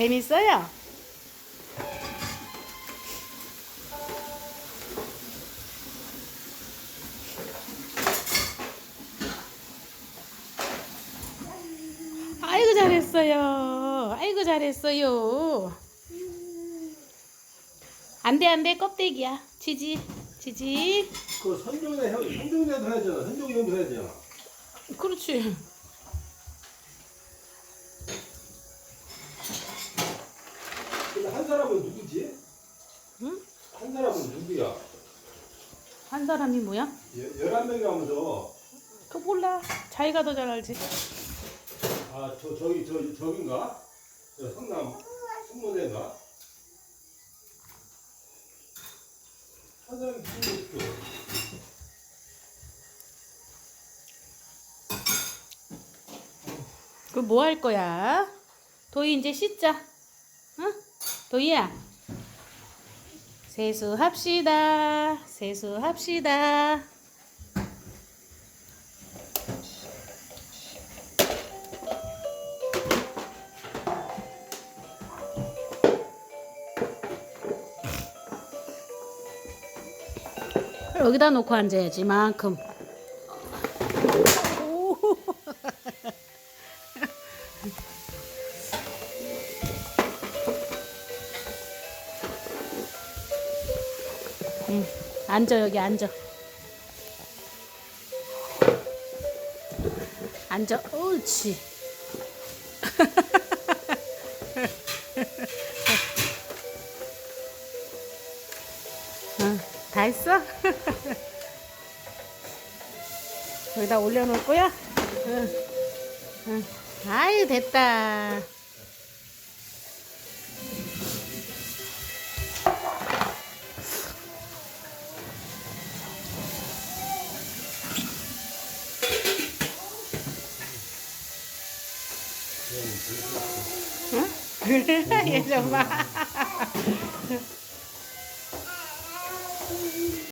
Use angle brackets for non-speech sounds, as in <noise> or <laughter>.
재밌어요? 아이고 잘했어요. 아이고 잘했어요. 안돼 안돼 껍데기야. 지지 지지. 그 선종대 형 선종대도 해야잖아. 선종대도 해야잖아. 그렇지. 근데 한 사람은 누구지? 응? 한 사람은 누구야? 한 사람이 뭐야? 여- 열한 명이 하면서 그 몰라. 자기가 더 잘 알지. 아 저 저기 저 저긴가? 저 성남 성모대인가? 한 사람이 누구였어? 그뭐할 거야? 도희 이제 씻자. 응? 도희야. 세수합시다. 세수합시다. 여기다 놓고 앉아야지 만큼. 응, 앉아 여기 앉아. 앉아. 옳지. 응, <laughs> 다 했어? <laughs> 여기다 올려놓을 거야? 응. 응. 아유 됐다. 응? <laughs> 얘좀 봐.